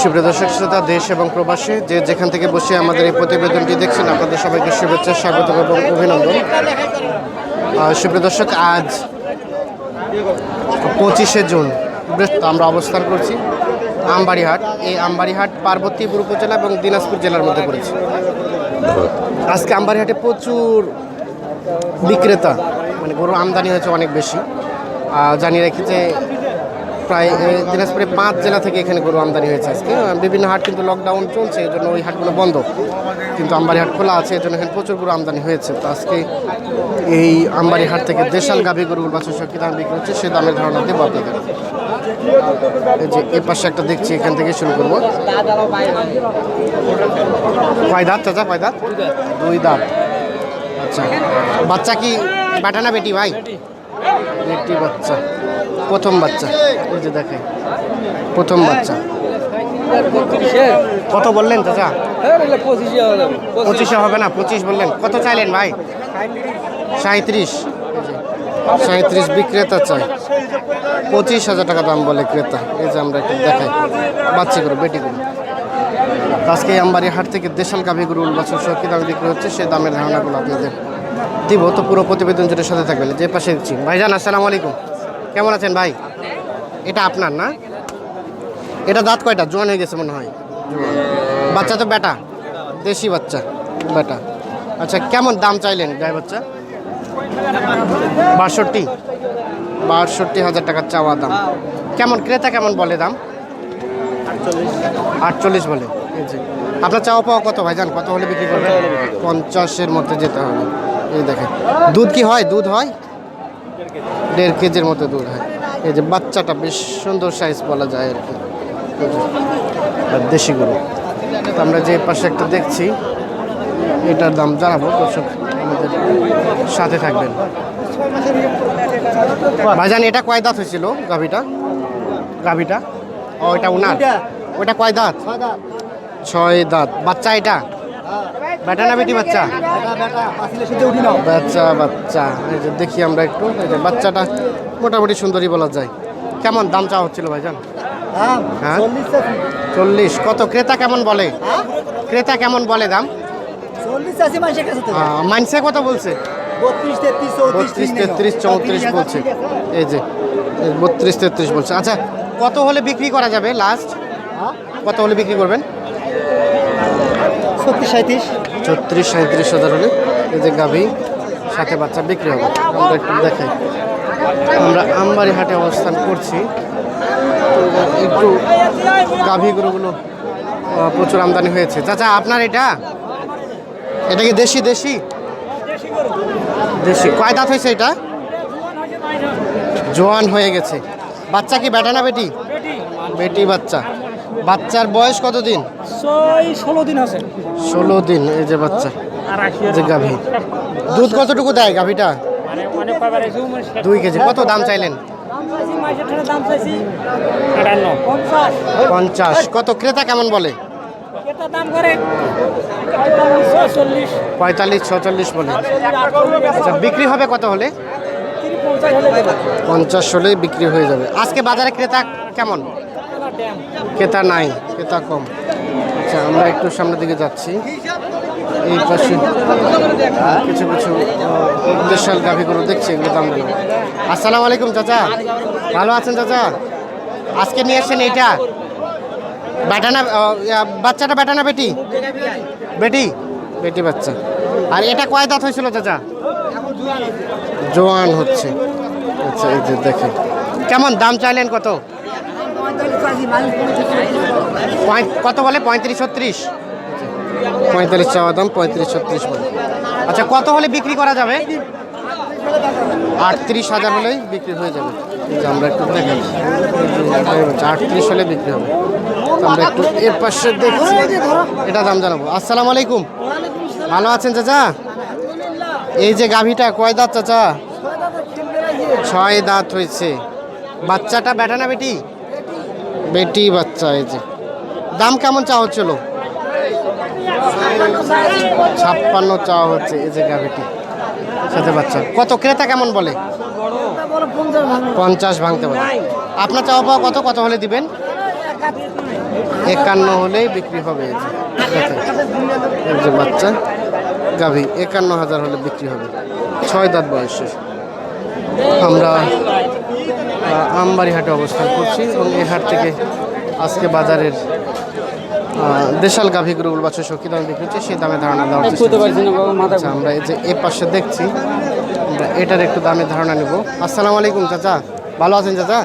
সুপ্রিয় দর্শক, শ্রোতা, দেশ এবং প্রবাসী, যে যেখান থেকে বসে আমাদের এই প্রতিবেদনটি দেখছেন, আপনাদের সবাইকে শুভেচ্ছা, স্বাগত এবং অভিনন্দন। সুপ্রিয় দর্শক, আজ পঁচিশে জুন আমরা অবস্থান করছি আমবাড়িহাট। এই আমবাড়িহাট পার্বতীপুর উপজেলা এবং দিনাজপুর জেলার মধ্যে পড়েছে। আজকে আমবাড়িহাটে প্রচুর বিক্রেতা মানে গরুর আমদানি হয়েছে অনেক বেশি। জানিয়ে রাখি যে প্রায় দিনাজপুরে পাঁচ জেলা থেকে এখানে গরু আমদানি হয়েছে আজকে। বিভিন্ন হাট কিন্তু লকডাউন চলছে এই জন্য ওই হাটগুলো বন্ধ। কিন্তু আমবাড়ি হাট খোলা আছে এই জন্য এখানে প্রচুর গরু আমদানি হয়েছে। তো আজকে এই আমবাড়ি হাট থেকে দেশাল গাভী গরুর বা সব কী দাম বিক্রি হচ্ছে, সে দামের ধারণা দেবো আপনাদের। এই যে এ পাশে একটা দেখছি, এখান থেকে শুরু করব। কয় দাঁত চাচা, কয় দাঁত? দুই দাঁত। আচ্ছা। বাচ্চা কি বেটা না বেটি, ভাই? বেটি বাচ্চা। প্রথম বাচ্চা। এই যে দেখে প্রথম বাচ্চা। কত বললেন চাচা? পঁচিশে হবে না, পঁচিশ বললেন। কত চাইলেন ভাই? সাঁত্রিশ সাঁত্রিশ বিক্রেতা চাই। পঁচিশ হাজার টাকা দাম বলে ক্রেতা। এই যে আমরা একটু দেখাই। বাচ্চা করে বেটি করে আজকে আমবাড়ি হাট থেকে দেশাল গাভী গরু বছর দামে বিক্রি হচ্ছে। সেই দামের ধারণাগুলো আপনাদের দিব তো পুরো প্রতিবেদন জুড়ে সাথে থাকবেন। যে পাশে দিচ্ছি। ভাইজান, আসসালামু আলাইকুম। কেমন আছেন ভাই? এটা আপনার না? এটা দাঁত কয়টা? জোয়ান হয়ে গেছে মনে হয়। বাচ্চা তো বেটা। দেশি বাচ্চা, বেটা। আচ্ছা কেমন দাম চাইলেন গায়ে বাচ্চা? বাষট্টি। বাষট্টি হাজার টাকার চাওয়া দাম। কেমন, ক্রেতা কেমন বলে দাম? আটচল্লিশ। বলে। আপনার চাওয়া পাওয়া কত ভাই জান কত হলে বিক্রি করবেন? পঞ্চাশের মধ্যে যেতে হবে। এই দেখেন। দুধ কি হয়? দুধ হয়? দেড় কেজির মতো দুধ হয়। এই যে বাচ্চাটা বেশ সুন্দর সাইজ বলা যায় আর কি। আর দেশি গরু। আমরা যে পাশে একটা দেখছি এটার দাম জানাব দর্শক আমাদের সাথে থাকবেন। ভাইজান এটা কয় দাঁত হয়েছিল গাভিটা? গাভিটা? ও এটা উনার। ওটা কয় দাঁত। ছয় দাঁত। বাচ্চা এটা? বেটা না বেটি বাচ্চা? বাচ্চা বাচ্চা। এই যে দেখি আমরা একটু। এই যে বাচ্চাটা মোটামুটি সুন্দরী বলা যায়। কেমন দাম চাওয়া হচ্ছিল ভাইজান? হ্যাঁ? চল্লিশ। কত? ক্রেতা কেমন বলে? ক্রেতা কেমন বলে দাম? আহ, কত বলছে? বত্রিশ তেত্রিশ চৌত্রিশ বলছে। এই যে বত্রিশ তেত্রিশ বলছে। আচ্ছা কত হলে বিক্রি করা যাবে লাস্ট? কত হলে বিক্রি করবেন? ছত্রিশ সাঁত্রিশ হাজার হলে এই যে গাভী সাথে বাচ্চা বিক্রি হবে। আমরা একটু দেখাই। আমরা আমবাড়ি হাটে অবস্থান করছি। একটু গাভী গরুগুলো প্রচুর আমদানি হয়েছে। চাচা আপনার এটা? এটা কি দেশি দেশি? দেশি। কয় দাঁত হয়েছে এটা? জোয়ান হয়ে গেছে। বাচ্চা কি বেটা না বেটি। বেটি বাচ্চা। বাচ্চার বয়স কত দিন ছয় ষোলো দিন আছে। ষোলো দিন এই যে বাচ্চা। এই যে গাভী। দুধ কতটুকু দেয় গাভীটা? মানে দুই কেজি। কত দাম চাইলেন? পঞ্চাশ। কত ক্রেতা কেমন বলে? পঁয়তাল্লিশ ছচল্লিশ বলে। আচ্ছা বিক্রি হবে কত হলে? পঞ্চাশ হলে পঞ্চাশ হলে বিক্রি হয়ে যাবে। আজকে বাজারে ক্রেতা কেমন? ক্রেতা নাই ক্রেতা কম। আচ্ছা আমরা একটু সামনের দিকে যাচ্ছি। এই পাশে কিছু কিছু আহ, দেশাল গাভী দেখছি এগুলো দাম বলব আসসালামু আলাইকুম চাচা। ভালো আছেন চাচা? আজকে নিয়ে এসছেন এইটা। বেটা না আহ, ইয়া, বাচ্চাটা বেটা না বেটি? বেটি? বেটি বাচ্চা। আর এটা কয় দাঁত হয়েছিল চাচা? জোয়ান হচ্ছে। আচ্ছা এই যে দেখেন। কেমন দাম চাইলেন কত? কত বলে? পঁয়ত্রিশ ছত্রিশ? পঁয়তাল্লিশ চাওয়া দাম, পঁয়ত্রিশ ছত্রিশ বলে। আচ্ছা কত হলে বিক্রি করা যাবে? আটত্রিশ হাজার হলেই বিক্রি হয়ে যাবে। আমরা একটু দেখেন। আটত্রিশ হলে বিক্রি হবে। আমরা একটু এর পাশে দেখছি। এটা দাম জানাব। আসসালামু আলাইকুম। ভালো আছেন চাচা? এই যে গাভীটা, কয় দাঁত চাচা? ছয় দাঁত হয়েছে। বাচ্চাটা বেটা না বেটি? বেটি বাচ্চা, এই যে। দাম কেমন চাওয়া হচ্ছিল ছাপ্পান্ন চাওয়া হচ্ছে, এই যে গাভীটি। সাথে বাচ্চা। কত? ক্রেতা কেমন বলে? পঞ্চাশ ভাঙতে বলে। আপনার চাওয়া পাওয়া কত? কত হলে দিবেন? একান্ন হলেই বিক্রি হবে বাচ্চা, গাভী। একান্ন হাজার হলে বিক্রি হবে। ছয় দাঁত বয়সের। আমরা আমবাড়ি হাটে অবস্থান করছি এবং এই হাট থেকে আজকে বাজারের দেশাল গাভী গরুগুলো বাচ্চা সখী দামে বিক্রি হচ্ছে সেই দামে ধারণা দেওয়ার চেষ্টা আচ্ছা আমরা এই যে এ পাশে দেখছি আমরা এটার একটু দামের ধারণা নেব। আসসালামু আলাইকুম চাচা ভালো আছেন চাচা?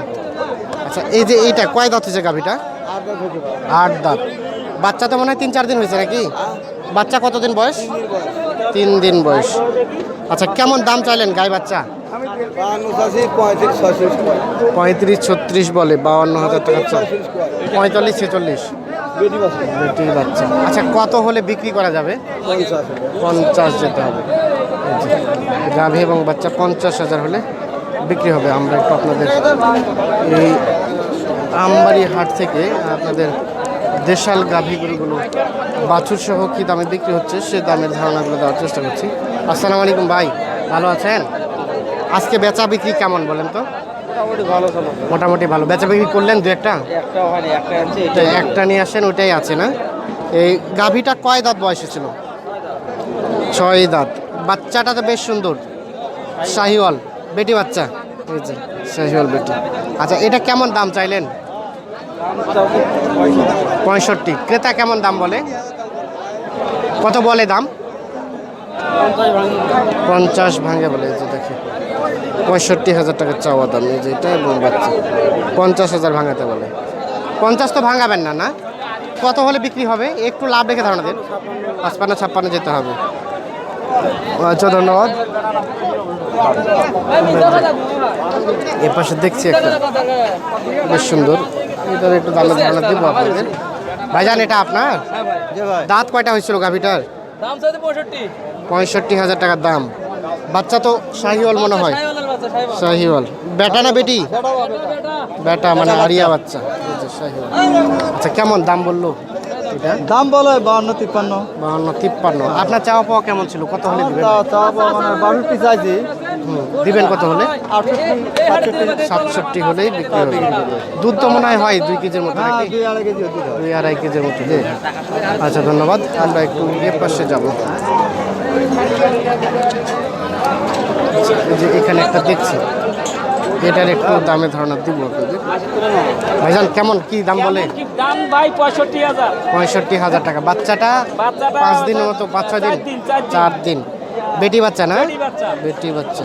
আচ্ছা এই যে এইটা কয় দাঁত হয়েছে গাভীটা? আট দাঁত। বাচ্চা তো মনে হয় তিন চার দিন হয়েছে নাকি? বাচ্চা কতদিন বয়স? তিন দিন বয়স। আচ্ছা কেমন দাম চাইলেন গাই বাচ্চা? পঁয়ত্রিশ, ছত্রিশ বলে, বাউান্ন হাজার টাকা পঁয়তাল্লিশ, ছেচল্লিশ। বেটির বাচ্চা। আচ্ছা কত হলে বিক্রি করা যাবে? পঞ্চাশ যেতে হবে। গাভী এবং বাচ্চা পঞ্চাশ হাজার হলে বিক্রি হবে। আমরা একটু আপনাদের এই আমবাড়ি হাট থেকে আপনাদের দেশাল গাভী গরুগুলো বাছুর সহ কী দামে বিক্রি হচ্ছে সে দামের ধারণাগুলো দেওয়ার চেষ্টা করছি। আসসালামু আলাইকুম ভাই ভালো আছেন? আজকে বেচা বিক্রি কেমন বলেন তো? মোটামুটি ভালো বেচা বিক্রি করলেন দু একটা? একটা নিয়ে আসেন ওইটাই আছে না? এই গাভীটা কয় দাঁত বয়সে ছিল ছয় দাঁত। বাচ্চাটা তো বেশ সুন্দর। শাহিওয়াল। বেটি বাচ্চা। এই যে শাহিওয়াল বেটি। আচ্ছা এটা কেমন দাম চাইলেন? পঁয়ষট্টি। ক্রেতা কেমন দাম বলে? কত বলে দাম? পঞ্চাশ ভাঙে বলে যে দেখে। পঁয়ষট্টি হাজার টাকার চাওয়া দাম, এই যে এটা এবং বাচ্চা পঞ্চাশ হাজার ভাঙাতে বলে। পঞ্চাশ তো ভাঙাবেন না না? কত হলে বিক্রি হবে? একটু লাভ রেখে ধারণা দিন। পাঁচপান্ন, ছাপ্পান্ন যেতে হবে। আচ্ছা ধন্যবাদ। এ পাশে দেখছি একটা। বেশ সুন্দর। এটার একটু দামের ধারণা দিব আপনাদের ভাইজান এটা আপনার? দাঁত কয়টা হয়েছিল গাভিটার? পঁয়ষট্টি। হাজার টাকার দাম। বাচ্চা তো শাহিওয়াল মনে হয়। শাহিওয়াল। বেটা না বেটি? বেটা মানে আরিয়া বাচ্চা। শাহিওয়াল। আচ্ছা কেমন দাম বলল? এটা? দাম বলো বাউন্ন তিপ্পান্ন। বাহান্ন তিপ্পান্ন। আপনার চাওয়া পাওয়া কেমন ছিল? কত হলে দিবেন? মানে বাষট্টি চাইছি হুম, দিবেন কত হলে? সাতষট্টি হলেই বিক্রি হবে। দুধ তো মনে হয় হয় দুই কেজির মতো হ্যাঁ দুই আড়াই কেজির মতো যে আচ্ছা ধন্যবাদ। আমরা একটু এ পাশে যাব। যে এখানে একটা দেখছি। এটার একটু দামে ধারণা দিব ভাইজান কেমন? কি দাম বলে? দাম ভাই পঁয়ষট্টি হাজার। পঁয়ষট্টি হাজার টাকা। বাচ্চাটা পাঁচ দিনের মতো পাঁচ ছয় দিন? চার দিন, দিন। দিন। বেটি বাচ্চা না? বেটি বাচ্চা।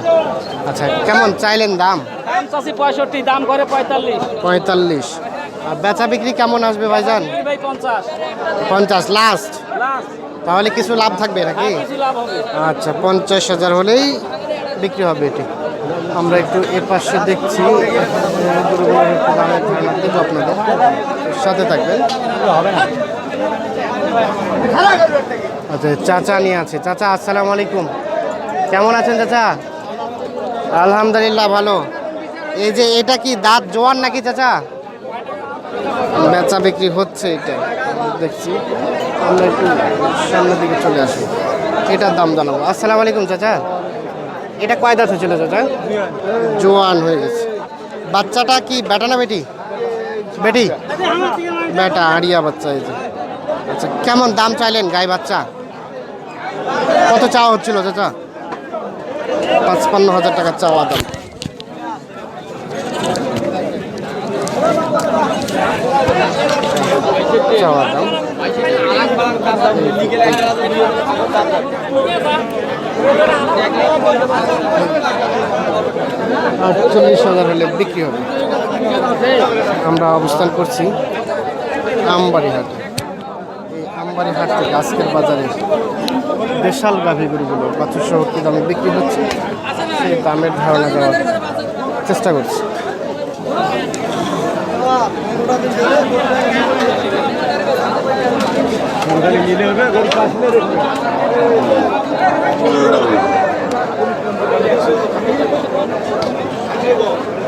আচ্ছা কেমন চাইলেন দাম? দাম চাষি পঁয়ষট্টি দাম করে পঁয়তাল্লিশ। পঁয়তাল্লিশ। আর বেচা বিক্রি কেমন আসবে ভাইজান? পঞ্চাশ। লাস্ট তাহলে কিছু লাভ থাকবে নাকি? হবে। আচ্ছা পঞ্চাশ হাজার হলেই বিক্রি হবে এটি আমরা একটু এ পাশে দেখছি আপনাদের। সাথে থাকবেন। আচ্ছা চাচা নিয়ে আছে। চাচা, আসসালামু আলাইকুম। কেমন আছেন চাচা? আলহামদুলিল্লাহ, ভালো। এই যে, এটা কি দাঁত জোয়ান নাকি চাচা? বেচা বিক্রি হচ্ছে এটা। দেখছি। আমরা একটু সামনের দিকে চলে আসি। এটার দাম জানাব। আসসালামু আলাইকুম, চাচা। এটা কয় দাঁত হয়েছিল চাচা? জোয়ান হয়ে গেছে। বাচ্চাটা কি বেটা না বেটি? বেটি? বেটা, আড়িয়া বাচ্চা এই যে। আচ্ছা কেমন দাম চাইলেন গাই বাচ্চা? কত চাওয়া হচ্ছিল চাচা? পাঁচপান্ন হাজার টাকা চাওয়া দাম। চাওয়া দাম। আটচল্লিশ হাজার হলে বিক্রি হবে। আমরা অবস্থান করছি আমবাড়ি হাট এই আমবাড়ি হাট থেকে আজকের বাজারে বিশাল গাভী গরুগুলো বাছুর সহ কী দামে বিক্রি হচ্ছে? সেই দামের ধারণা দেওয়ার চেষ্টা করছি। Thank you.